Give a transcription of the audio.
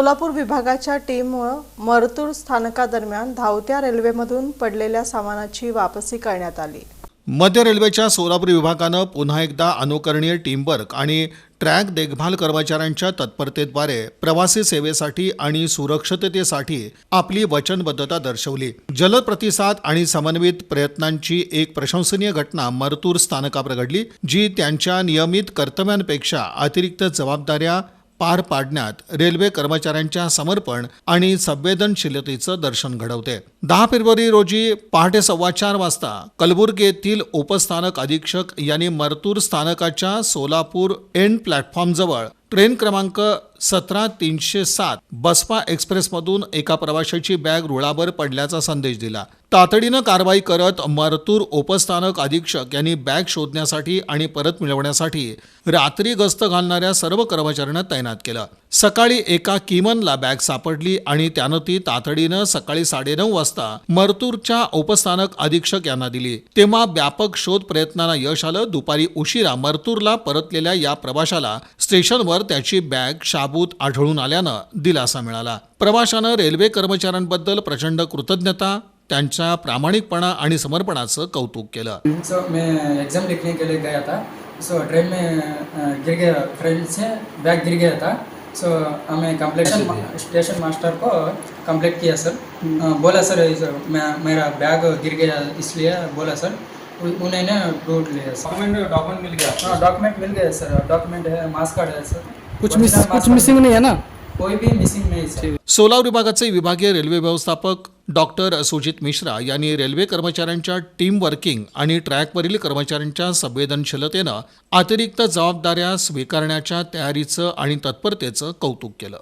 सोलापूर विभागाच्या टीममुळं मरतूर स्थानकादरम्यान धावत्या रेल्वेमधून पडलेल्या सामानाची वापसी करण्यात आली. मध्य रेल्वेच्या सोलापूर विभागानं पुन्हा एकदा अनुकरणीय टीमवर्क आणि ट्रॅक देखभाल कर्मचाऱ्यांच्या तत्परतेद्वारे प्रवासी सेवेसाठी आणि सुरक्षिततेसाठी आपली वचनबद्धता दर्शवली. जलद प्रतिसाद आणि समन्वित प्रयत्नांची एक प्रशंसनीय घटना मरतूर स्थानकावर घडली जी त्यांच्या नियमित कर्तव्यांपेक्षा अतिरिक्त जबाबदाऱ्या पार पाडण्यात रेल्वे कर्मचाऱ्यांच्या समर्पण आणि संवेदनशीलतेचं दर्शन घडवते. दहा फेब्रुवारी रोजी पहाटे सव्वा चार वाजता कलबुर्गी येथील उपस्थानक अधीक्षक यांनी मरतूर स्थानकाच्या सोलापूर एंड प्लॅटफॉर्मजवळ ट्रेन क्रमांक सतरा तीनशे सात बसपा एक्सप्रेसमधून एका प्रवाशाची बॅग रुळावर पडल्याचा संदेश दिला. तातडीनं कारवाई करत मरतूर उपस्थानक अधीक्षक यांनी बॅग शोधण्यासाठी आणि परत मिळवण्यासाठी रात्री गस्त घालणाऱ्या सर्व कर्मचाऱ्यांना तैनात केलं. सकाळी एका किमनला बॅग सापडली आणि त्यानं ती तातडीनं सकाळी साडेनऊ वाजता मरतूरच्या उपस्थानक अधीक्षक यांना दिली. तेव्हा व्यापक शोध प्रयत्नांना यश आलं. दुपारी उशिरा मरतूरला परतलेल्या या प्रवाशाला स्टेशनवर त्याची बॅग शाबूत आढळून आल्यानं दिलासा मिळाला. प्रवाशानं रेल्वे कर्मचाऱ्यांबद्दल प्रचंड कृतज्ञता त्यांच्या प्रामाणिकपणा आणि समर्पणाचं कौतुक केलं. एग्ज़ाम लिखने के लिए गया था. सो ट्रेन में गिर गया. ट्रेन से बैग गिर गया था. सो हमें कंप्लेंट स्टेशन मास्टर को कंप्लेंट किया सर बोला सर मैं मेरा बैग गिर गया इसलिए बोला सर उ- उन्होंने ढूंढ लिया डॉक्यूमेंट डॉक्यूमेंट मिल गया हाँ डॉक्यूमेंट मिल गए सर डॉक्यूमेंट है मास्क कार्ड है सर कुछ मिस कुछ मिसिंग नहीं है ना? कोई भी मिसिंग नहीं सर सोलापूर विभागाचे विभागीय रेल्वे व्यवस्थापक डॉक्टर सुजित मिश्रा यांनी रेल्वे कर्मचाऱ्यांच्या टीम वर्किंग आणि ट्रॅकवरील कर्मचाऱ्यांच्या संवेदनशीलतेनं अतिरिक्त जबाबदाऱ्या स्वीकारण्याच्या तयारीचं आणि तत्परतेचं कौतुक केलं.